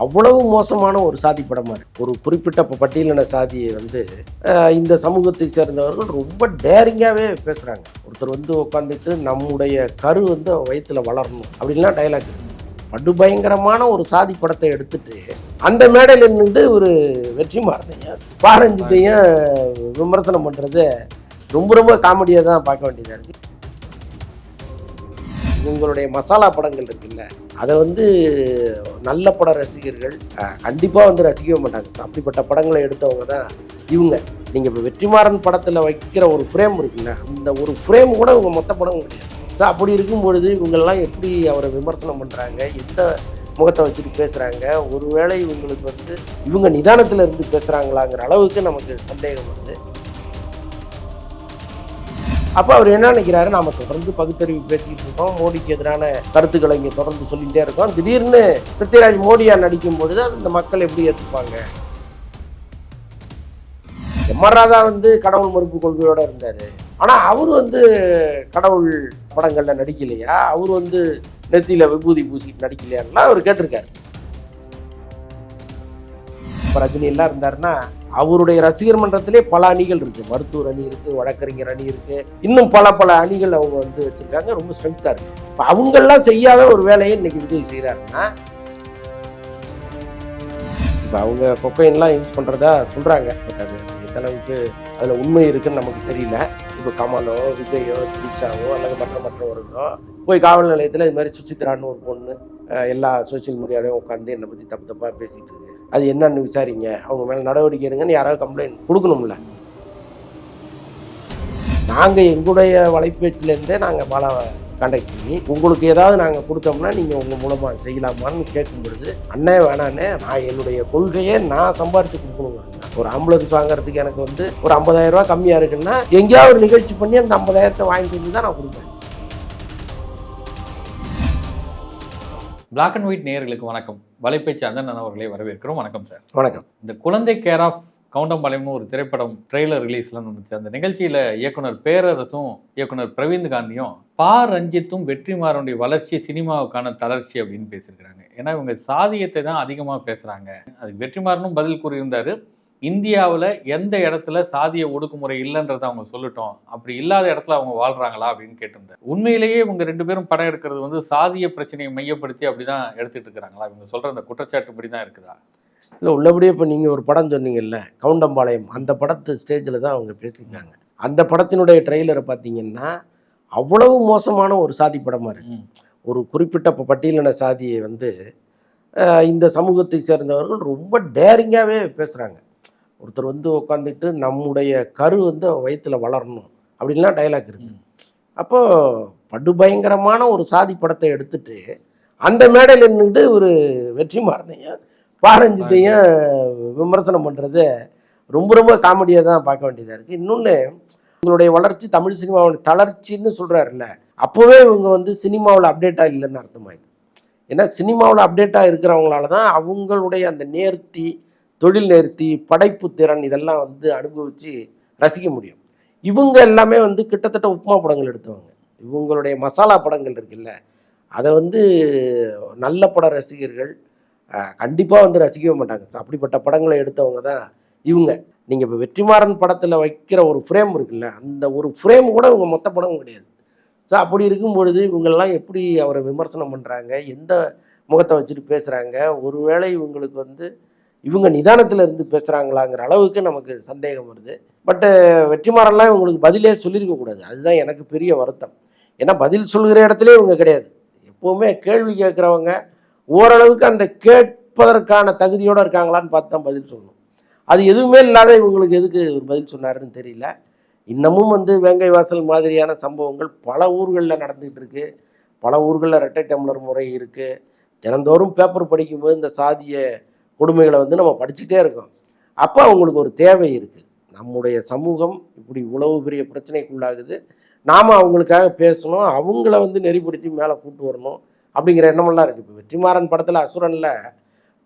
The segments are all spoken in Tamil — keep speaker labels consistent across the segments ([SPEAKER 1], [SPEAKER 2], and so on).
[SPEAKER 1] அவ்வளவு மோசமான ஒரு சாதி படமா இருக்கு. ஒரு குறிப்பிட்ட பட்டியலின சாதியை வந்து இந்த சமூகத்தை சேர்ந்தவர்கள் ரொம்ப டேரிங்காகவே பேசுகிறாங்க ஒருத்தர் வந்து உட்காந்துட்டு நம்முடைய கரு வந்து வயித்துல வளரணும் அப்படின்லாம் டைலாக் இருக்கு. படுபயங்கரமான ஒரு சாதி படத்தை எடுத்துட்டு அந்த மேடையில் நின்று ஒரு வெற்றிமாறனையும் பாரஞ்சித்தையும் விமர்சனம் பண்ணுறது ரொம்ப ரொம்ப காமெடியாக தான் பார்க்க வேண்டியதாக இருக்குது உங்களுடைய மசாலா படங்கள் இருக்குல்ல அதை வந்து நல்ல பட ரசிகர்கள் கண்டிப்பாக வந்து ரசிக்கவே மாட்டாங்க. அப்படிப்பட்ட படங்களை எடுத்தவங்க தான் இவங்க. நீங்கள் இப்போ வெற்றிமாறன் படத்தில் வைக்கிற ஒரு ஃப்ரேம் இருக்குல்ல அந்த ஒரு ஃப்ரேம் கூட இவங்க மொத்த படம் கிடையாது. ஸோ அப்படி இருக்கும் பொழுது இவங்கெல்லாம் எப்படி அவரை விமர்சனம் பண்ணுறாங்க எந்த முகத்தை வச்சுட்டு பேசுகிறாங்க ஒருவேளை இவங்களுக்கு வந்து இவங்க நிதானத்தில் இருந்து பேசுகிறாங்களாங்கிற அளவுக்கு நமக்கு சந்தேகம் வருது. அப்போ அவர் என்ன நினைக்கிறாரு? நாம தொடர்ந்து பகுத்தறிவு பேசிக்கிட்டு இருக்கோம். மோடிக்கு எதிரான கருத்துக்களை இங்கே தொடர்ந்து சொல்லிகிட்டே இருக்கோம். திடீர்னு சத்யராஜ் மோடியா நடிக்கும் பொழுது அந்த மக்கள் எப்படி ஏற்றுப்பாங்க எம்ஆர் ராதா வந்து கடவுள் மறுப்பு கொள்கையோட இருந்தாரு. ஆனா அவர் வந்து கடவுள் படங்கள்ல நடிக்கலையா? அவர் வந்து நெத்தியில் விபூதி பூசிட்டு நடிக்கலையான்லாம் அவர் கேட்டிருக்காரு. இப்போ ரஜினியெல்லாம் இருந்தாருன்னா அவருடைய ரசிகர் மன்றத்திலே பல அணிகள் இருக்குது மருத்துவர் அணி இருக்குது வழக்கறிஞர் அணி இருக்குது இன்னும் பல பல அணிகள் அவங்க வந்து வச்சுருக்காங்க. ரொம்ப ஸ்ட்ரென்த்தாக இருக்குது இப்போ அவங்கெல்லாம் செய்யாத ஒரு வேலையை இன்றைக்கி விஜய் செய்கிறாருன்னா இப்போ அவங்க கொக்கைன்லாம் யூஸ் பண்ணுறதா சொல்கிறாங்க பட் அது எந்த அளவுக்கு அதில் உண்மை இருக்குன்னு நமக்கு தெரியல. இப்போ கமலோ விஜயோ த்ரிஷாவோ அல்லது மற்ற மற்றவர்களோ போய் காவல் நிலையத்தில் இது மாதிரி சுசித்ரான்னு ஒரு பொண்ணு எல்லா சோஷியல் மீடியாலையும் உட்காந்து என்னை பற்றி தப்பு தப்பாக பேசிகிட்டு இருக்கு. அது என்னன்னு விசாரிங்க. அவங்க மேலே நடவடிக்கை எடுங்கன்னு யாராவது கம்ப்ளைண்ட் கொடுக்கணும்ல. நாங்கள் எங்களுடைய வலைப்பேச்சிலேருந்தே நாங்கள் பல கண்டக்ட் பண்ணி உங்களுக்கு ஏதாவது நாங்கள் கொடுத்தோம்னா நீங்கள் உங்கள் மூலமாக செய்யலாமான்னு கேட்கும் பொழுது அண்ணே வேணாண்ணே நான் என்னுடைய கொள்கையை நான் சம்பாரித்து கொடுக்கணுங்கிறேன் ஒரு ஆம்புலன்ஸ் வாங்குறதுக்கு எனக்கு வந்து ஒரு 50000 ரூபாய் கம்மியாக இருக்குன்னா எங்கேயாவது ஒரு நிகழ்ச்சி பண்ணி அந்த ஐம்பதாயிரத்தை வாங்கிட்டு வந்து தான் நான் கொடுப்பேன்.
[SPEAKER 2] Black அண்ட் ஒயிட் நேயர்களுக்கு வணக்கம். வலைப்பேச்சு அந்தன் அவர்களை வரவேற்கிறோம். வணக்கம் சார்
[SPEAKER 1] வணக்கம்.
[SPEAKER 2] இந்த குழந்தை கேர் ஆஃப் கவுண்டம்பாளையம்னு ஒரு திரைப்படம் ட்ரெய்லர் ரிலீஸ்லாம் வந்துச்சு அந்த நிகழ்ச்சியில் இயக்குனர் பேரரசும் இயக்குனர் பிரவீந்த் காந்தியும் பா. ரஞ்சித்தும் வெற்றிமாறனுடைய வளர்ச்சி சினிமாவுக்கான தளர்ச்சி அப்படின்னு பேசியிருக்கிறாங்க. ஏன்னா இவங்க சாதியத்தை தான் அதிகமாக பேசுகிறாங்க அது வெற்றிமாறனும் பதில் கூறியிருந்தார். இந்தியாவில் எந்த இடத்துல சாதிய ஒடுக்குமுறை இல்லைன்றதை அவங்க சொல்லட்டும். அப்படி இல்லாத இடத்துல அவங்க வாழ்கிறாங்களா அப்படின்னு கேட்டிருந்தார். உண்மையிலேயே இவங்க ரெண்டு பேரும் படம் எடுக்கிறது வந்து சாதிய பிரச்சனையை மையப்படுத்தி அப்படிதான் எடுத்துகிட்டு இருக்கிறாங்களா? இவங்க சொல்கிற அந்த குற்றச்சாட்டுப்படி தான் இருக்குதா?
[SPEAKER 1] இல்லை உள்ளபடியே இப்போ நீங்கள் ஒரு படம் சொன்னீங்கல்ல கவுண்டம்பாளையம் அந்த படத்து ஸ்டேஜில் தான் அவங்க பேசியிருக்காங்க அந்த படத்தினுடைய ட்ரெய்லரை பார்த்தீங்கன்னா அவ்வளவு மோசமான ஒரு சாதி படமாக இருக்கு. ஒரு குறிப்பிட்ட பட்டியலின சாதியை வந்து இந்த சமூகத்தை சேர்ந்தவர்கள் ரொம்ப டேரிங்காகவே பேசுகிறாங்க ஒருத்தர் வந்து உட்காந்துட்டு நம்முடைய கரு வந்து வயித்துல வளரணும் அப்படின்லாம் டைலாக் இருக்கு.
[SPEAKER 2] ம்.
[SPEAKER 1] அப்போது படுபயங்கரமான ஒரு சாதி படத்தை எடுத்துட்டு அந்த மேடையில் நின்றுட்டு ஒரு வெற்றிமாறனையும் பாரஞ்சித்தையும் விமர்சனம் பண்ணுறது ரொம்ப ரொம்ப காமெடியாக தான் பார்க்க வேண்டியதாக இருக்குது இன்னொன்று உங்களுடைய வளர்ச்சி தமிழ் சினிமாவோட தளர்ச்சின்னு சொல்கிறாருல்ல அப்போவே இவங்க வந்து சினிமாவில் அப்டேட்டாக இல்லைன்னு அர்த்தமாயிடுது. ஏன்னா சினிமாவில் அப்டேட்டாக இருக்கிறவங்களால தான் அவங்களுடைய அந்த நேர்த்தி தொழில் நேர்த்தி படைப்பு திறன் இதெல்லாம் வந்து அனுபவித்து ரசிக்க முடியும். இவங்க எல்லாமே வந்து கிட்டத்தட்ட உப்புமா படங்கள் எடுத்தவங்க. இவங்களுடைய மசாலா படங்கள் இருக்குல்ல அதை வந்து நல்ல பட ரசிகர்கள் கண்டிப்பாக வந்து ரசிக்கவே மாட்டாங்க. அப்படிப்பட்ட படங்களை எடுத்தவங்க தான் இவங்க. நீங்கள் இப்போ வெற்றிமாறன் படத்தில் வைக்கிற ஒரு ஃப்ரேம் இருக்குல்ல அந்த ஒரு ஃப்ரேம் கூட இவங்க மொத்த படமும் கிடையாது. ஸோ அப்படி இருக்கும் பொழுது இவங்கெல்லாம் எப்படி அவரை விமர்சனம் பண்ணுறாங்க எந்த முகத்தை வச்சுட்டு பேசுகிறாங்க ஒருவேளை இவங்களுக்கு வந்து இவங்க நிதானத்தில் இருந்து பேசுகிறாங்களாங்கிற அளவுக்கு நமக்கு சந்தேகம் வருது. பட்டு வெற்றிமாறன்லாம் இவங்களுக்கு பதிலே சொல்லியிருக்க கூடாது. அதுதான் எனக்கு பெரிய வருத்தம். ஏன்னா பதில் சொல்கிற இடத்துல இவங்க கிடையாது. எப்போவுமே கேள்வி கேட்குறவங்க ஓரளவுக்கு அந்த கேட்பதற்கான தகுதியோடு இருக்காங்களான்னு பார்த்து தான் பதில் சொல்லணும். அது எதுவுமே இல்லாத இவங்களுக்கு எதுக்கு ஒரு பதில் சொன்னாருன்னு தெரியல. இன்னமும் வந்து வேங்கை வாசல் மாதிரியான சம்பவங்கள் பல ஊர்களில் நடந்துகிட்டு இருக்கு. பல ஊர்களில் ரெட்டை டம்ளர் முறை இருக்குது தினந்தோறும் பேப்பர் படிக்கும்போது இந்த சாதிய கொடுமைகளை வந்து நம்ம படிச்சுட்டே இருக்கோம். அப்போ அவங்களுக்கு ஒரு தேவை இருக்குது நம்முடைய சமூகம் இப்படி உளவு பெரிய பிரச்சனைக்குள்ளாகுது. நாம் அவங்களுக்காக பேசணும். அவங்கள வந்து நெறிப்படுத்தி மேலே கூட்டு வரணும். அப்படிங்கிற எண்ணமெல்லாம் இருக்குது இப்போ வெற்றிமாறன் படத்தில் அசுரனில்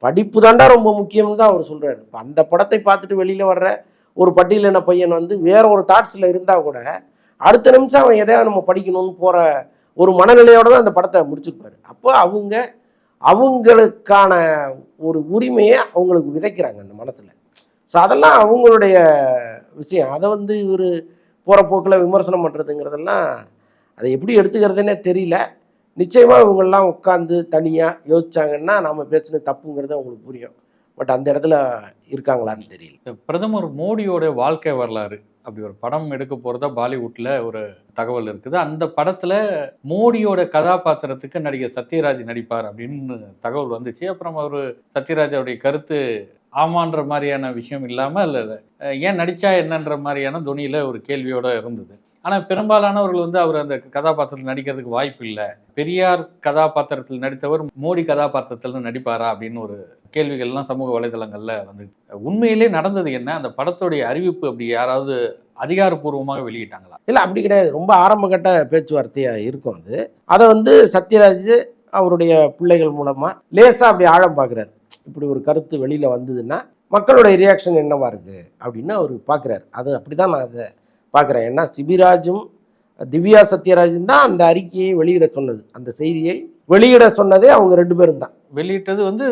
[SPEAKER 1] படிப்பு தாண்டா ரொம்ப முக்கியம்னு தான் அவர் சொல்கிறாரு இப்போ அந்த படத்தை பார்த்துட்டு வெளியில் வர்ற ஒரு பட்டியலின பையன் வந்து வேற ஒரு தாட்ஸில் இருந்தால் கூட அடுத்த நிமிஷம் அவன் எதையாவது நம்ம படிக்கணும்னு போகிற ஒரு மனநிலையோடு தான் அந்த படத்தை முடிச்சிருப்பாரு. அப்போ அவங்க அவங்களுக்கான ஒரு உரிமையை அவங்களுக்கு விதைக்கிறாங்க அந்த மனசில். ஸோ அதெல்லாம் அவங்களுடைய விஷயம். அதை வந்து இவர் போகிற போக்கில் விமர்சனம் பண்ணுறதுங்கிறதெல்லாம் அதை எப்படி எடுத்துக்கிறதுனே தெரியல. நிச்சயமாக இவங்கெல்லாம் உட்காந்து தனியாக யோசிச்சாங்கன்னா நாம் பேசின தப்புங்கிறது அவங்களுக்கு புரியும். பட் அந்த இடத்துல இருக்காங்களான்னு தெரியல.
[SPEAKER 2] பிரதமர் மோடியோட வாழ்க்கை வரலாறு. அப்படி ஒரு படம் எடுக்க போகிறதா பாலிவுட்டில் ஒரு தகவல் இருக்குது. அந்த படத்தில் மோடியோட கதாபாத்திரத்துக்கு நடிகர் சத்யராஜ் நடிப்பார் அப்படின்னு தகவல் வந்துச்சு. அப்புறம் அவர் சத்யராஜோடைய கருத்து ஆமான்ற மாதிரியான விஷயம் இல்லாமல் இல்லை ஏன் நடித்தா என்னன்ற மாதிரியான துணியில் ஒரு கேள்வியோடு இருந்தது. ஆனால் பெரும்பாலானவர்கள் வந்து அவர் அந்த கதாபாத்திரத்தில் நடிக்கிறதுக்கு வாய்ப்பு இல்லை. பெரியார் கதாபாத்திரத்தில் நடித்தவர் மோடி கதாபாத்திரத்தில் நடிப்பாரா அப்படின்னு ஒரு கேள்விகள்லாம் சமூக வலைதளங்களில் வந்து உண்மையிலே நடந்தது என்ன? அந்த படத்துடைய அறிவிப்பு அப்படி யாராவது அதிகாரப்பூர்வமாக வெளியிட்டாங்களா?
[SPEAKER 1] இல்லை அப்படி கிடையாது. ரொம்ப ஆரம்பகட்ட பேச்சுவார்த்தையாக இருக்கும் அது. அதை வந்து சத்யராஜ் அவருடைய பிள்ளைகள் மூலமாக லேசாக அப்படி ஆழம் பார்க்குறாரு இப்படி ஒரு கருத்து வெளியில் வந்ததுன்னா மக்களுடைய ரியாக்ஷன் என்னவா இருக்குது அப்படின்னு அவர் பார்க்குறாரு அது அப்படி தான் நான் அதை பார்க்குறேன். ஏன்னா சிபிராஜும் திவ்யா சத்யராஜும் தான் அந்த அறிக்கையை வெளியிட சொன்னது. அந்த செய்தியை வெளியிட சொன்னதே அவங்க ரெண்டு பேரும் தான்.
[SPEAKER 2] வெளியிட்டது வந்து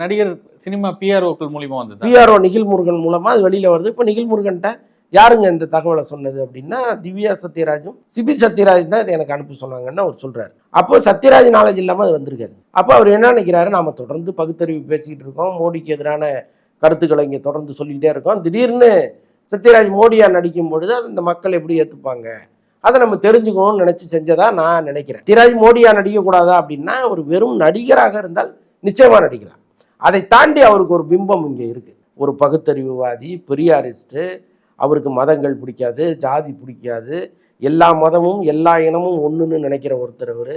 [SPEAKER 2] நடிகர் சினிமா பிஆர்ஓக்கள் மூலியமா வந்தது?
[SPEAKER 1] பிஆர்ஓ நிகில் முருகன் மூலமாக அது வெளியில் வருது. இப்போ நிகில் முருகன்ட்ட யாருங்க இந்த தகவலை சொன்னது அப்படின்னா திவ்யா சத்யராஜும் சிபி சத்யராஜ் தான் இதை எனக்கு அனுப்ப சொன்னாங்கன்னு அவர் சொல்றாரு. அப்போ சத்யராஜ் நாலேஜ் இல்லாமல் அது வந்திருக்காது. அப்போ அவர் என்ன நினைக்கிறாரு? நாம தொடர்ந்து பகுத்தறிவு பேசிக்கிட்டு இருக்கோம். மோடிக்கு எதிரான கருத்துக்களை இங்கே தொடர்ந்து சொல்லிக்கிட்டே இருக்கோம். திடீர்னு சத்யராஜ் மோடியா நடிக்கும் பொழுது அது இந்த மக்கள் எப்படி ஏற்றுப்பாங்க அதை நம்ம தெரிஞ்சுக்கணும்னு நினச்சி செஞ்சதா நான் நினைக்கிறேன். சத்யராஜ் மோடியா நடிக்கக்கூடாதா அப்படின்னா ஒரு வெறும் நடிகராக இருந்தால் நிச்சயமாக நடிக்கலாம். அதை தாண்டி அவருக்கு ஒரு பிம்பம் இங்கே இருக்கு. ஒரு பகுத்தறிவுவாதி பெரியாரிஸ்ட்டு அவருக்கு மதங்கள் பிடிக்காது ஜாதி பிடிக்காது எல்லா மதமும் எல்லா இனமும் ஒன்றுன்னு நினைக்கிற ஒருத்தர் அவர்.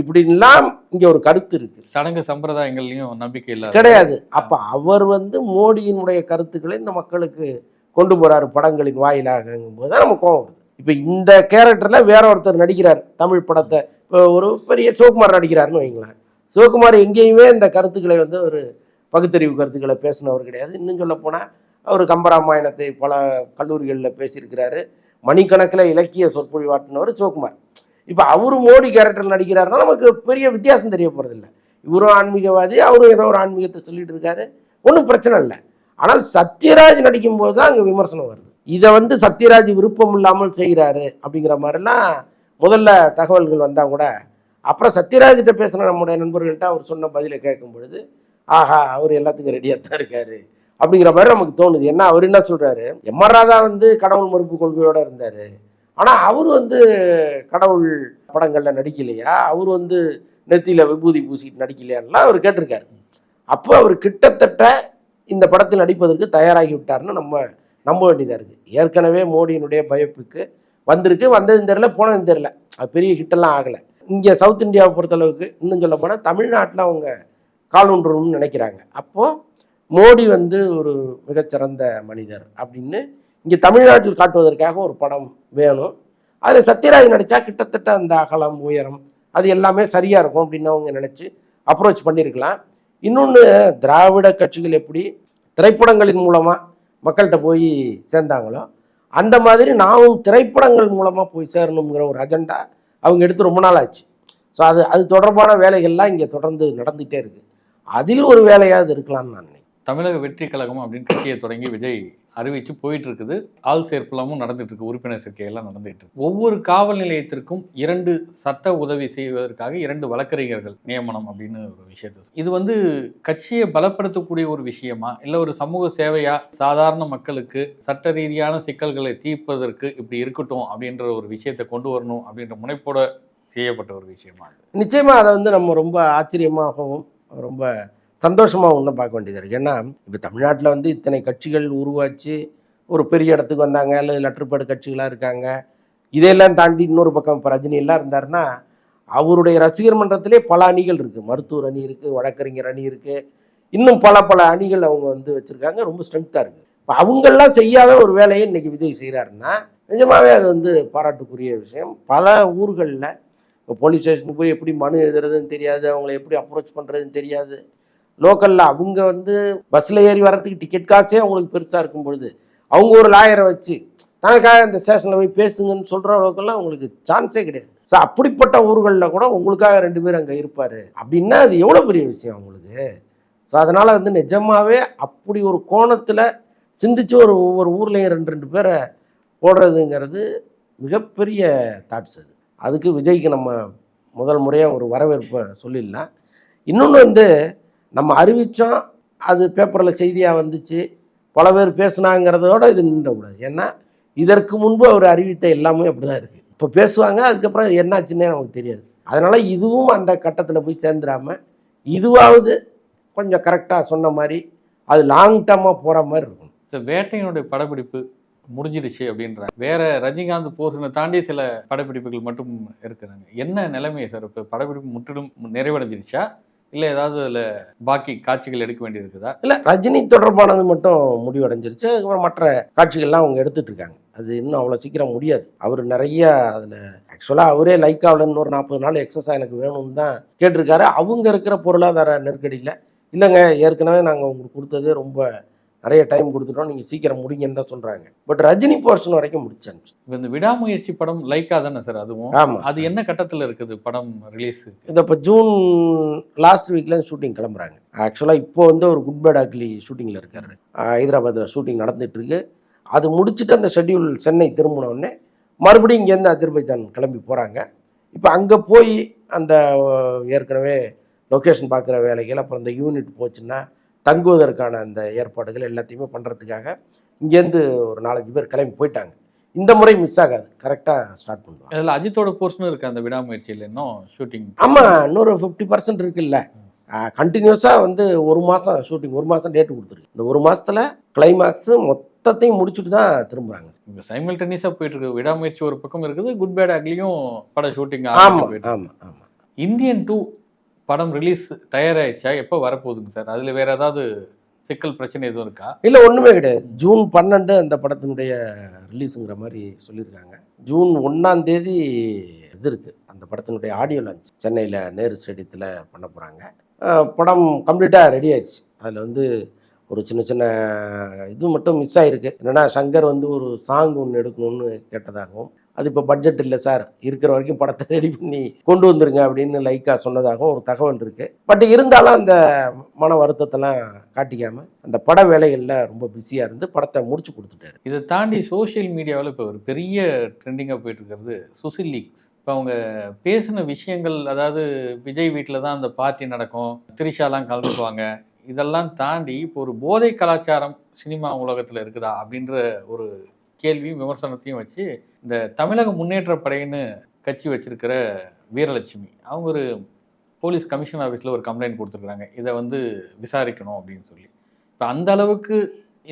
[SPEAKER 1] இப்படின்லாம் இங்கே ஒரு கருத்து இருக்கு.
[SPEAKER 2] சடங்கு சம்பிரதாயங்கள்லயும் நம்பிக்கை இல்லாத
[SPEAKER 1] கிடையாது. அப்போ அவர் வந்து மோடியினுடைய கருத்துக்களை இந்த மக்களுக்கு கொண்டு போகிறாரு படங்களின் வாயிலாகங்கும் போது தான் நம்ம கோவம் வருது. இப்போ இந்த கேரக்டரில் வேற ஒருத்தர் நடிக்கிறார் தமிழ் படத்தை. இப்போ ஒரு பெரிய சிவகுமார் நடிக்கிறாருன்னு வைங்களேன். சிவகுமார் எங்கேயுமே இந்த கருத்துக்களை வந்து ஒரு பகுத்தறிவு கருத்துக்களை பேசினவர் கிடையாது. இன்னும் சொல்ல போனால் அவர் கம்பராமாயணத்தை பல கல்லூரிகளில் பேசியிருக்கிறாரு. மணிக்கணக்கில் இலக்கிய சொற்பொழிவாட்டினவர் சிவகுமார். இப்போ அவரு மோடி கேரக்டர் நடிக்கிறாருன்னா நமக்கு பெரிய வித்தியாசம் தெரிய போகிறதில்ல இவரும் ஆன்மீகவாதி அவரும் ஏதோ ஒரு ஆன்மீகத்தை சொல்லிட்டு இருக்காரு. ஒன்றும் பிரச்சனை இல்லை. ஆனால் சத்யராஜ் நடிக்கும் போது தான் அங்கே விமர்சனம் வருது. இதை வந்து சத்யராஜ் விருப்பம் இல்லாமல் செய்கிறாரு அப்படிங்கிற மாதிரிலாம் முதல்ல தகவல்கள் வந்தால் கூட அப்புறம் சத்யராஜ்கிட்ட பேசின நம்முடைய நண்பர்கள்ட்ட அவர் சொன்ன பதிலை கேட்கும் பொழுது ஆஹா அவர் எல்லாத்துக்கும் ரெடியாக தான் இருக்காரு. அப்படிங்கிற மாதிரி நமக்கு தோணுது. என்ன அவர் என்ன சொல்கிறாரு எம். ஆர். ராதா வந்து கடவுள் மறுப்பு கொள்கையோடு இருந்தார். ஆனால் அவர் வந்து கடவுள் படங்களில் நடிக்கலையா? அவர் வந்து நெத்தியில் விபூதி பூசிட்டு நடிக்கலையான்லாம் அவர் கேட்டிருக்காரு. அப்போ அவர் கிட்டத்தட்ட இந்த படத்தில் நடிப்பதற்கு தயாராகி விட்டார்னு நம்ம நம்ப வேண்டியதாக இருக்குது ஏற்கனவே மோடியினுடைய பயப்புக்கு வந்திருக்கு. வந்ததும் தெரில போனதும் தெரில அது பெரிய ஹிட்டெல்லாம் ஆகலை. இங்கே சவுத் இந்தியாவை பொறுத்தளவுக்கு இன்னும் சொல்ல போனால் தமிழ்நாட்டில் அவங்க கால் நினைக்கிறாங்க. அப்போது மோடி வந்து ஒரு மிகச்சிறந்த மனிதர் அப்படின்னு இங்கே தமிழ்நாட்டில் காட்டுவதற்காக ஒரு படம் வேணும். அதில் சத்யராஜ் நடித்தா கிட்டத்தட்ட அந்த அகலம் உயரம் அது எல்லாமே சரியாக இருக்கும் அப்படின்னு அவங்க நினச்சி அப்ரோச் பண்ணியிருக்கலாம் இன்னொன்று திராவிட கட்சிகள் எப்படி திரைப்படங்களின் மூலமாக மக்கள்கிட்ட போய் சேர்ந்தாங்களோ அந்த மாதிரி நாமும் திரைப்படங்கள் மூலமாக போய் சேரணுங்கிற ஒரு அஜெண்டா அவங்க எடுத்து ரொம்ப நாள் ஆச்சு. ஸோ அது அது தொடர்பான வேலைகள்லாம் இங்கே தொடர்ந்து நடந்துகிட்டே இருக்குது அதில் ஒரு வேலையாவது இருக்கலாம்னு நான் நினைக்கிறேன்.
[SPEAKER 2] தமிழக வெற்றி கழகம் அப்படின்னு கட்சியை தொடங்கி விஜய் அறிவித்து போயிட்டு இருக்குது ஆள் சேர்ப்பெல்லாமும் நடந்துட்டு இருக்கு உறுப்பினர் சேர்க்கையெல்லாம் நடந்துட்டு இருக்கு ஒவ்வொரு காவல் நிலையத்திற்கும் இரண்டு சட்ட உதவி செய்வதற்காக இரண்டு வழக்கறிஞர்கள் நியமனம் அப்படின்னு ஒரு விஷயத்தை இது வந்து கட்சியை பலப்படுத்தக்கூடிய ஒரு விஷயமா? இல்லை ஒரு சமூக சேவையா? சாதாரண மக்களுக்கு சட்ட ரீதியான சிக்கல்களை தீர்ப்பதற்கு இப்படி இருக்கட்டும் அப்படின்ற ஒரு விஷயத்தை கொண்டு வரணும் அப்படின்ற முனைப்போட செய்யப்பட்ட ஒரு விஷயமா
[SPEAKER 1] நிச்சயமாக அதை வந்து நம்ம ரொம்ப ஆச்சரியமாகவும் ரொம்ப சந்தோஷமாக ஒன்றும் பார்க்க வேண்டியது இருக்குது ஏன்னா இப்போ தமிழ்நாட்டில் வந்து இத்தனை கட்சிகள் உருவாச்சு. ஒரு பெரிய இடத்துக்கு வந்தாங்க அல்லது லற்றுப்பாடு கட்சிகளாக இருக்காங்க. இதையெல்லாம் தாண்டி இன்னொரு பக்கம் இப்போ ரஜினியெல்லாம் இருந்தார்னா இருந்தாருன்னா அவருடைய ரசிகர் மன்றத்திலே பல அணிகள் இருக்குது மருத்துவர் அணி இருக்குது வழக்கறிஞர் அணி இருக்குது இன்னும் பல பல அணிகள் அவங்க வந்து வச்சுருக்காங்க. ரொம்ப ஸ்ட்ரென்த்தாக இருக்குது இப்போ அவங்கெல்லாம் செய்யாத ஒரு வேலையை இன்றைக்கி விஜய் செய்கிறாருன்னா நிஜமாகவே அது வந்து பாராட்டுக்குரிய விஷயம். பல ஊர்களில் இப்போ போலீஸ் ஸ்டேஷனுக்கு போய் எப்படி மனு எழுதுறதுன்னு தெரியாது அவங்கள எப்படி அப்ரோச் பண்ணுறதுன்னு தெரியாது. லோக்கலில் அவங்க வந்து பஸ்ஸில் ஏறி வர்றதுக்கு டிக்கெட் காசே அவங்களுக்கு பெருசாக இருக்கும் பொழுது அவங்க ஒரு லாயரை வச்சு தனக்காக இந்த ஸ்டேஷனில் போய் பேசுங்கன்னு சொல்கிற அளவுக்கெல்லாம் உங்களுக்கு சான்ஸே கிடையாது. ஸோ அப்படிப்பட்ட ஊர்களில் கூட உங்களுக்காக ரெண்டு பேர் அங்கே இருப்பார். அப்படின்னா அது எவ்வளோ பெரிய விஷயம் அவங்களுக்கு? ஸோ அதனால் வந்து நிஜமாகவே அப்படி ஒரு கோணத்தில் சிந்திச்சு ஒரு ஒவ்வொரு ஊர்லேயும் ரெண்டு ரெண்டு பேரை போடுறதுங்கிறது மிகப்பெரிய தாட்ஸ் அது. அதுக்கு விஜய்க்கு நம்ம முதல் முறையாக ஒரு வரவேற்பை சொல்லிடலாம். இன்னொன்று வந்து நம்ம அறிவித்தோம் அது பேப்பரில் செய்தியாக வந்துச்சு. பல பேர் பேசுனாங்கிறதோட இது நின்றக்கூடாது. ஏன்னா இதற்கு முன்பு அவர் அறிவித்த எல்லாமே அப்படி தான் இருக்குது இப்போ பேசுவாங்க அதுக்கப்புறம் என்னாச்சுன்னே நமக்கு தெரியாது. அதனால் இதுவும் அந்த கட்டத்தில் போய் சேர்ந்துடாமல் இதுவாவது கொஞ்சம் கரெக்டாக சொன்ன மாதிரி அது லாங் டேர்மாக போகிற மாதிரி இருக்கும்
[SPEAKER 2] இந்த வேட்டையினுடைய படப்பிடிப்பு முடிஞ்சிடுச்சு அப்படின்றாங்க. வேற ரஜினிகாந்த் போர்ஷனை தாண்டி சில படப்பிடிப்புகள் மட்டும் இருக்கிறாங்க என்ன நிலைமை சார் இப்போ படப்பிடிப்பு முற்றிலும் நிறைவடைஞ்சிருச்சா இல்லை ஏதாவது அதில் பாக்கி காட்சிகள் எடுக்க வேண்டியிருக்குதா?
[SPEAKER 1] இல்லை ரஜினி தொடர்பானது மட்டும் முடிவடைஞ்சிருச்சு. அதுக்கப்புறம் மற்ற காட்சிகள்லாம் அவங்க எடுத்துட்டு இருக்காங்க. அது இன்னும் அவ்வளோ சீக்கிரம் முடியாது. அவர் நிறைய அதில் ஆக்சுவலாக அவரே லைக்காவில் ஒரு நாற்பது நாள் எக்ஸசைஸ் எனக்கு வேணும்னு தான் கேட்டிருக்காரு. அவங்க இருக்கிற பொருளாதார நெருக்கடியில் இல்லைங்க ஏற்கனவே நாங்கள் உங்களுக்கு கொடுத்தது ரொம்ப நிறைய டைம் கொடுத்துட்டோம். நீங்கள் சீக்கிரம் முடிங்கன்னு தான் சொல்கிறாங்க பட் ரஜினி போர்ஷன் வரைக்கும்
[SPEAKER 2] இப்போ இந்த விடாமுயற்சி படம் லைக்கா தானே சார் அதுவும்?
[SPEAKER 1] ஆமாம்
[SPEAKER 2] அது என்ன கட்டத்தில் இருக்குது படம் ரிலீஸ்
[SPEAKER 1] இதை இப்போ ஜூன் லாஸ்ட் வீக்கில் ஷூட்டிங் கிளம்புறாங்க. ஆக்சுவலாக இப்போ வந்து ஒரு குட் பேட் அக்லி ஷூட்டிங்கில் இருக்காரு. ஹைதராபாத்தில் ஷூட்டிங் நடந்துட்டு இருக்கு. அது முடிச்சுட்டு அந்த ஷெட்யூல் சென்னை திரும்பின உடனே மறுபடியும் இங்கேருந்து அஜர்பைஜான் கிளம்பி போகிறாங்க இப்போ அங்கே போய் அந்த ஏற்கனவே லொக்கேஷன் பார்க்குற வேலைகள் அப்புறம் இந்த யூனிட் போச்சுன்னா தங்குவதற்கான அந்த ஏற்பாடுகள் எல்லாத்தையுமே பண்ணுறதுக்காக இங்கேருந்து ஒரு நாலஞ்சு பேர் கிளம்பி போயிட்டாங்க. இந்த முறை மிஸ் ஆகாது. கரெக்டாக ஸ்டார்ட் பண்ணுவாங்க.
[SPEAKER 2] அதில் அஜித்தோட போர்ஷனும் இருக்கு அந்த விடாமுயற்சியில் இன்னும் ஷூட்டிங்
[SPEAKER 1] ஆமாம் இன்னொரு ஃபிஃப்டி பர்சன்ட் இருக்குல்ல. கண்டினியூஸாக வந்து ஒரு மாதம் ஷூட்டிங் ஒரு மாதம் டேட்டு கொடுத்துருக்கு. இந்த ஒரு மாதத்தில் கிளைமேக்ஸு மொத்தத்தையும் முடிச்சுட்டு தான் திரும்புகிறாங்க
[SPEAKER 2] இப்போ சைமல்டேனியஸாக போயிட்டு இருக்கு. விடாமுயற்சி ஒரு பக்கம் இருக்குது குட் பேட் அக்லியும் பட ஷூட்டிங்
[SPEAKER 1] ஆமாம். ஆமாம் ஆமாம்
[SPEAKER 2] இந்தியன் டூ படம் ரிலீஸ் தயாராகிடுச்சா எப்போ வரப்போகுதுங்க சார்? அதில் வேற ஏதாவது சிக்கல் பிரச்சனை எதுவும் இருக்கா?
[SPEAKER 1] இல்லை ஒன்றுமே கிடையாது. ஜூன் பன்னெண்டு அந்த படத்தினுடைய ரிலீஸுங்கிற மாதிரி சொல்லியிருக்காங்க. ஜூன் ஒன்றாம் தேதி இது இருக்குது அந்த படத்தினுடைய ஆடியோ லான்ச் சென்னையில் நேரு ஸ்டேடியத்தில் பண்ண போகிறாங்க படம் கம்ப்ளீட்டாக ரெடி ஆயிடுச்சு. அதில் வந்து ஒரு சின்ன சின்ன இது மட்டும் மிஸ் ஆகிருக்கு என்னென்னா சங்கர் வந்து ஒரு சாங் ஒன்று எடுக்கணும்னு கேட்டதாகவும் அது இப்போ பட்ஜெட் இல்லை சார் இருக்கிற வரைக்கும் படத்தை ரெடி பண்ணி கொண்டு வந்துருங்க அப்படின்னு லைக்காக சொன்னதாகவும் ஒரு தகவல் இருக்குது பட் இருந்தாலும் அந்த மன வருத்தத்தெல்லாம் காட்டிக்காமல் அந்த பட வேலைகளில் ரொம்ப பிஸியாக இருந்து படத்தை முடிச்சு கொடுத்துட்டாரு.
[SPEAKER 2] இதை தாண்டி சோஷியல் மீடியாவில் இப்போ ஒரு பெரிய ட்ரெண்டிங்காக போயிட்டுருக்கிறது சுசில் லீக்ஸ் இப்போ அவங்க பேசின விஷயங்கள் அதாவது விஜய் வீட்டில் தான் அந்த பார்ட்டி நடக்கும் திரிஷாலாம் கலந்துக்குவாங்க. இதெல்லாம் தாண்டி இப்போ ஒரு போதை கலாச்சாரம் சினிமா உலகத்தில் இருக்குதா அப்படின்ற ஒரு கேள்வியும் விமர்சனத்தையும் வச்சு இந்த தமிழக முன்னேற்ற படைன்னு கட்சி வச்சிருக்கிற வீரலட்சுமி அவங்க ஒரு போலீஸ் கமிஷன் ஆஃபீஸில் ஒரு கம்ப்ளைண்ட் கொடுத்துருக்குறாங்க. இதை வந்து விசாரிக்கணும் அப்படின்னு சொல்லி. இப்போ அந்த அளவுக்கு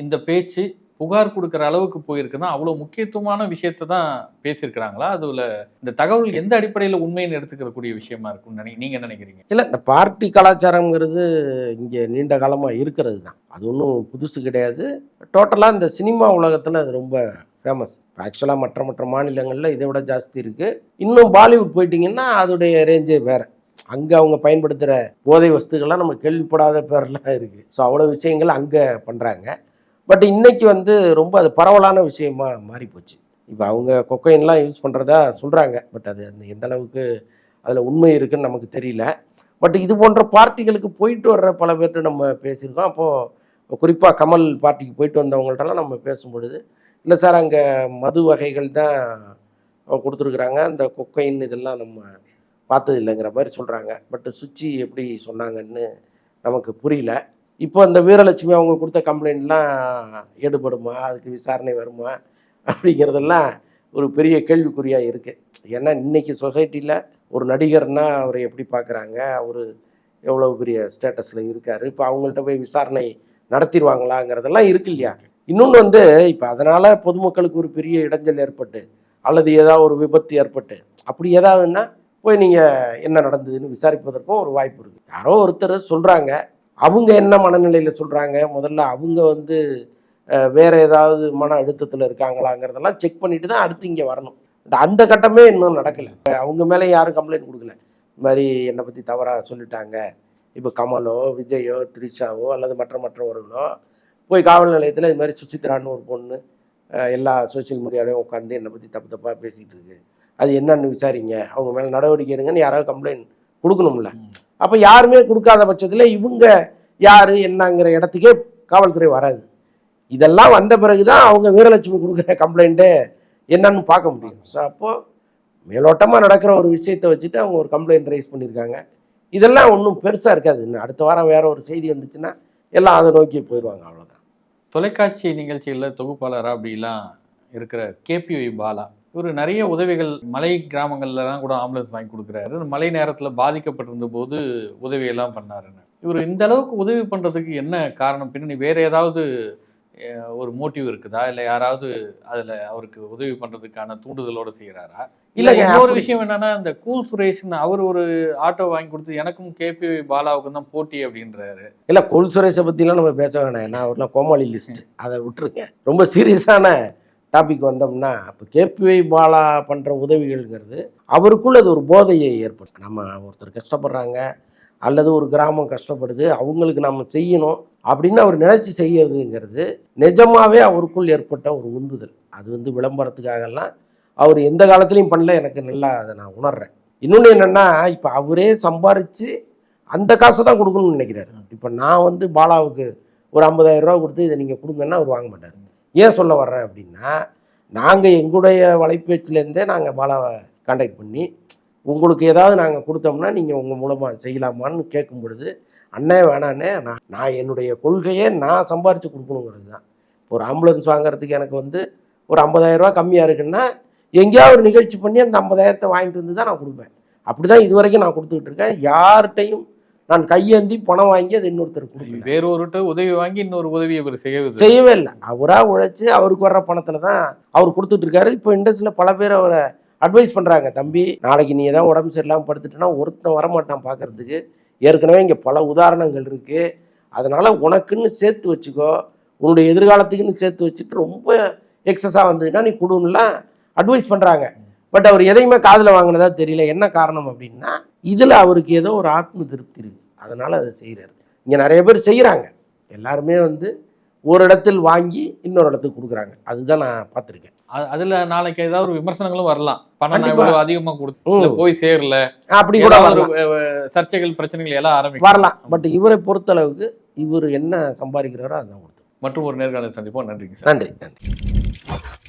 [SPEAKER 2] இந்த பேச்சு புகார் கொடுக்குற அளவுக்கு போயிருக்குன்னா அவ்வளோ முக்கியத்துவமான விஷயத்தை தான் பேசியிருக்கிறாங்களா? அதுல இந்த தகவல் எந்த அடிப்படையில் உண்மைன்னு எடுத்துக்கிறக்கூடிய விஷயமா இருக்கும்னு நினை நீங்க நினைக்கிறீங்க?
[SPEAKER 1] இல்லை இந்த பார்ட்டி கலாச்சாரங்கிறது இங்கே நீண்ட காலமாக இருக்கிறது தான். அது ஒன்றும் புதுசு கிடையாது. டோட்டலாக இந்த சினிமா உலகத்தில் அது ரொம்ப ஃபேமஸ் ஆக்சுவலாக மற்ற மற்ற மாநிலங்களில் இதை விட ஜாஸ்தி இருக்குது இன்னும் பாலிவுட் போயிட்டீங்கன்னா அதோடைய ரேஞ்சே வேறு. அங்கே அவங்க பயன்படுத்துகிற போதை வஸ்துக்கள்லாம் நம்ம கேள்விப்படாத பேர்லாம் இருக்குது ஸோ அவ்வளோ விஷயங்கள் அங்கே பண்ணுறாங்க பட் இன்னைக்கு வந்து ரொம்ப அது பரவலான விஷயமா மாறி போச்சு இப்போ அவங்க கொக்கைன்லாம் யூஸ் பண்ணுறதா சொல்கிறாங்க பட் அது அந்த எந்த அளவுக்கு அதில் உண்மை இருக்குன்னு நமக்கு தெரியல. பட் இது போன்ற பார்ட்டிகளுக்கு போயிட்டு வர்ற பல பேர்கிட்ட நம்ம பேசியிருக்கோம். அப்போது குறிப்பாக கமல் பார்ட்டிக்கு போயிட்டு வந்தவங்கள்ட்டலாம் நம்ம பேசும்பொழுது இல்லை சார் அங்கே மது வகைகள் தான் கொடுத்துருக்குறாங்க. அந்த கொக்கைன் இதெல்லாம் நம்ம பார்த்தது இல்லைங்கிற மாதிரி சொல்கிறாங்க பட் சுச்சி எப்படி சொன்னாங்கன்னு நமக்கு புரியல. இப்போ அந்த வீரலட்சுமி அவங்க கொடுத்த கம்ப்ளைண்ட்லாம் எடுபடுமா? அதுக்கு விசாரணை வருமா? அப்படிங்கிறதெல்லாம் ஒரு பெரிய கேள்விக்குறியாக இருக்குது ஏன்னா இன்னைக்கு சொசைட்டியில் ஒரு நடிகர்னா அவரை எப்படி பார்க்குறாங்க? அவர் எவ்வளோ பெரிய ஸ்டேட்டஸில் இருக்கார்? இப்போ அவங்கள்ட்ட போய் விசாரணை நடத்திடுவாங்களாங்கிறதெல்லாம் இருக்கு இல்லையா? இன்னொன்று வந்து இப்போ அதனால் பொதுமக்களுக்கு ஒரு பெரிய இடைஞ்சல் ஏற்பட்டு அல்லது ஏதாவது ஒரு விபத்து ஏற்பட்டு அப்படி ஏதாவதுன்னா போய் நீங்கள் என்ன நடந்ததுன்னு விசாரிப்பதற்கும் ஒரு வாய்ப்பு இருக்குது யாரோ ஒருத்தர் சொல்கிறாங்க அவங்க என்ன மனநிலையில் சொல்கிறாங்க முதல்ல அவங்க வந்து வேறு வேற ஏதாவது மன அழுத்தத்தில் இருக்காங்களாங்கிறதெல்லாம் செக் பண்ணிட்டு தான் அடுத்து இங்கே வரணும். அந்த கட்டமே இன்னும் நடக்கலை. அவங்க மேலே யாரும் கம்ப்ளைண்ட் கொடுக்கல. இந்த மாதிரி என்னை பற்றி தவறாக சொல்லிட்டாங்க. இப்போ கமலோ விஜயோ த்ரிஷாவோ அல்லது மற்ற மற்றவர்களோ போய் காவல் நிலையத்தில் இது மாதிரி சுசித்ரான்னு ஒரு பொண்ணு எல்லா சோஷியல் மீடியாலையும் உட்காந்து என்னை பற்றி தப்பு தப்பாக பேசிகிட்டு இருக்கு. அது என்னன்னு விசாரிங்க. அவங்க மேலே நடவடிக்கை எடுங்கன்னு யாராவது கம்ப்ளைண்ட் கொடுக்கணும்ல. அப்போ யாருமே கொடுக்காத பட்சத்தில் இவங்க யார் என்னங்கிற இடத்துக்கே காவல்துறை வராது. இதெல்லாம் வந்த பிறகு தான் அவங்க வீரலட்சுமி கொடுக்குற கம்ப்ளைண்ட்டு என்னன்னு பார்க்க முடியும். ஸோ அப்போது மேலோட்டமாக நடக்கிற ஒரு விஷயத்தை வச்சுட்டு அவங்க ஒரு கம்ப்ளைண்ட் ரைஸ் பண்ணியிருக்காங்க. இதெல்லாம் ஒன்றும் பெருசாக இருக்காது. இன்னும் அடுத்த வாரம் வேறு ஒரு செய்தி வந்துச்சுன்னா எல்லாம் அதை நோக்கி போயிடுவாங்க அவ்வளோதான்
[SPEAKER 2] தொலைக்காட்சி நிகழ்ச்சிகளில் தொகுப்பாளராக அப்படிலாம் இருக்கிற கேபிஒய் பாலா இவர் நிறைய உதவிகள் மலை கிராமங்கள்லாம் கூட ஆம்புலன்ஸ் வாங்கி கொடுக்குறாரு. மழை நேரத்தில் பாதிக்கப்பட்டிருந்த போது உதவியெல்லாம் பண்ணாருன்னு. இவர் இந்த அளவுக்கு உதவி பண்ணுறதுக்கு என்ன காரணம்? பின்னணி வேற ஏதாவது ஒரு மோட்டிவ் இருக்குதா? இல்லை யாராவது அதில் அவருக்கு உதவி பண்ணுறதுக்கான தூண்டுதலோட செய்கிறாரா இல்லை இன்னொரு
[SPEAKER 1] அப்படி-
[SPEAKER 2] விஷயம் என்னன்னா இந்த கூல் சுரேஷ்னு அவர் ஒரு ஆட்டோ வாங்கி கொடுத்து எனக்கும் கேபிஒய் பாலாவுக்கும் தான் போட்டி அப்படின்றாரு.
[SPEAKER 1] இல்லை கொல் சுரேஷை பற்றிலாம் நம்ம பேச வேணாம். ஏன்னா அவர்லாம் கோமாளி லிஸ்ட் அதை விட்டுருங்க. ரொம்ப சீரியஸான டாபிக் வந்தோம்னா இப்போ கேபிஐ பாலா பண்ணுற உதவிகள்ங்கிறது அவருக்குள்ள அது ஒரு போதையை ஏற்படுத்தும். நம்ம ஒருத்தர் கஷ்டப்படுறாங்க அல்லது ஒரு கிராமம் கஷ்டப்படுது அவங்களுக்கு நம்ம செய்யணும் அப்படின்னு அவர் நினைச்சு செய்யறதுங்கிறது நிஜமாகவே அவருக்குள் ஏற்பட்ட ஒரு உந்துதல். அது வந்து விளம்பரத்துக்காகலாம் அவர் எந்த காலத்துலையும் பண்ணல எனக்கு நல்லா அதை நான் உணர்றேன். இன்னொன்று என்னென்னா இப்போ அவரே சம்பாரித்து அந்த காசை தான் கொடுக்கணும்னு நினைக்கிறாரு. இப்போ நான் வந்து பாலாவுக்கு ஒரு 50000 ரூபா கொடுத்து இதை நீங்கள் கொடுங்கன்னா அவர் வாங்க மாட்டார். ஏன் சொல்ல வர்றேன் அப்படின்னா நாங்கள் எங்களுடைய வலைப்பேச்சிலேருந்தே நாங்கள் பாலாவை காண்டாக்ட் பண்ணி உங்களுக்கு ஏதாவது நாங்கள் கொடுத்தோம்னா நீங்கள் உங்கள் மூலமாக செய்யலாமான்னு கேட்கும் பொழுது அண்ணே வேணாண்ணே நான் நான் என்னுடைய கொள்கையே நான் சம்பாரித்து கொடுக்கணுங்கிறது தான். ஒரு ஆம்புலன்ஸ் வாங்குறதுக்கு எனக்கு வந்து ஒரு 50000 கம்மியாக இருக்குன்னா எங்கேயாவது ஒரு நிகழ்ச்சி பண்ணி அந்த ஐம்பதாயிரத்தை வாங்கிட்டு வந்து தான் நான் கொடுப்பேன். அப்படி தான் இது வரைக்கும் நான் கொடுத்துக்கிட்டு இருக்கேன். யார்கிட்டையும் நான் கையேந்தி பணம் வாங்கி அது இன்னொருத்தர் கொடுக்கல.
[SPEAKER 2] வேறொருட்ட உதவி வாங்கி இன்னொரு உதவி இவர் செய்யவில்லை
[SPEAKER 1] செய்யவே இல்லை. அவராக உழைச்சி அவருக்கு வர்ற பணத்தில் தான் அவர் கொடுத்துட்டு இருக்காரு. இப்போ இண்டஸ்ட்ரியில் பல பேர் அவரை அட்வைஸ் பண்ணுறாங்க தம்பி நாளைக்கு நீ ஏதாவது உடம்பு சரியில்லாமல் படுத்துட்டேன்னா ஒருத்தன் வரமாட்டான் பார்க்கறதுக்கு ஏற்கனவே இங்கே பல உதாரணங்கள் இருக்குது அதனால் உனக்குன்னு சேர்த்து வச்சுக்கோ. உன்னுடைய எதிர்காலத்துக்குன்னு சேர்த்து வச்சுட்டு ரொம்ப எக்ஸஸாக வந்ததுன்னா நீ கொடுன்னுலாம் அட்வைஸ் பண்ணுறாங்க பட் அவர் எதையுமே காதில் வாங்கினதா தெரியல. என்ன காரணம் அப்படின்னா இதில் அவருக்கு ஏதோ ஒரு ஆத்ம திருப்தி இருக்குது அதனால் அதை செய்கிறாரு இங்கே நிறைய பேர் செய்கிறாங்க எல்லாருமே வந்து ஒரு இடத்தில் வாங்கி இன்னொரு இடத்துக்கு கொடுக்குறாங்க. அதுதான் நான் பார்த்துருக்கேன்.
[SPEAKER 2] அதுல நாளைக்கு ஏதாவது ஒரு விமர்சனங்களும் வரலாம். பணம் நான்
[SPEAKER 1] கண்டிப்பா.
[SPEAKER 2] இவ்வளவு அதிகமா கொடுத்து போய் சேரல.
[SPEAKER 1] அப்படி கூட
[SPEAKER 2] சர்ச்சைகள் பிரச்சனைகள் எல்லாம் ஆரம்பிக்கும்.
[SPEAKER 1] வரலாம். பட் இவரை பொறுத்தளவுக்கு இவர் என்ன சம்பாதிக்கிறாரோ அதான் கொடுத்து
[SPEAKER 2] மற்றும் ஒரு நேர்காணல் சந்திப்போம். நன்றிங்க சார்.
[SPEAKER 1] நன்றி. நன்றி.